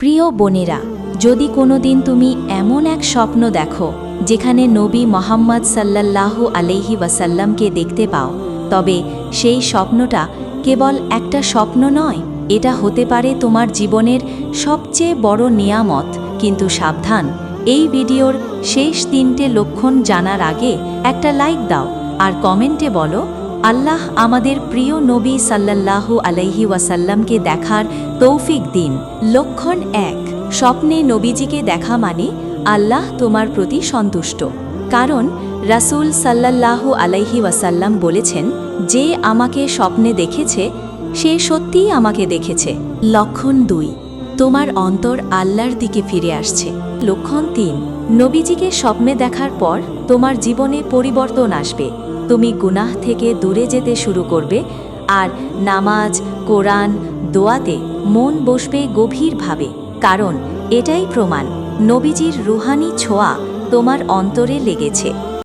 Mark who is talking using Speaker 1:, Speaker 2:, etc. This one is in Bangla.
Speaker 1: প্রিয় বোনেরা, যদি কোনো দিন তুমি এমন এক স্বপ্ন দেখো, যেখানে নবী মোহাম্মদ সাল্লাল্লাহু আলাইহি ওয়াসাল্লামকে দেখতে পাও, তবে সেই স্বপ্নটা কেবল একটা স্বপ্ন নয়, এটা হতে পারে তোমার জীবনের সবচেয়ে বড় নিয়ামত, কিন্তু সাবধান, এই ভিডিওর শেষ তিনটে লক্ষণ জানার আগে একটা লাইক দাও, আর কমেন্টে বলো আল্লাহ আমাদের প্রিয় নবী সাল্লাল্লাহু আলাইহি ওয়াসাল্লামকে দেখার তৌফিক দিন। লক্ষণ এক, স্বপ্নে নবীজিকে দেখা মানে আল্লাহ তোমার প্রতি সন্তুষ্ট। কারণ রাসূল সাল্লাল্লাহু আলাইহি ওয়াসাল্লাম বলেছেন, যে আমাকে স্বপ্নে দেখেছে, সে সত্যিই আমাকে দেখেছে। লক্ষণ দুই, তোমার অন্তর আল্লাহর দিকে ফিরে আসছে। লক্ষণ তিন, নবীজিকে স্বপ্নে দেখার পর তোমার জীবনে পরিবর্তন আসবে। তুমি গুনাহ থেকে দূরে যেতে শুরু করবে, আর নামাজ, কোরআন, দোয়াতে মন বসবে গভীরভাবে, কারণ এটাই প্রমাণ, নবীজির রুহানি ছোঁয়া তোমার অন্তরে লেগেছে।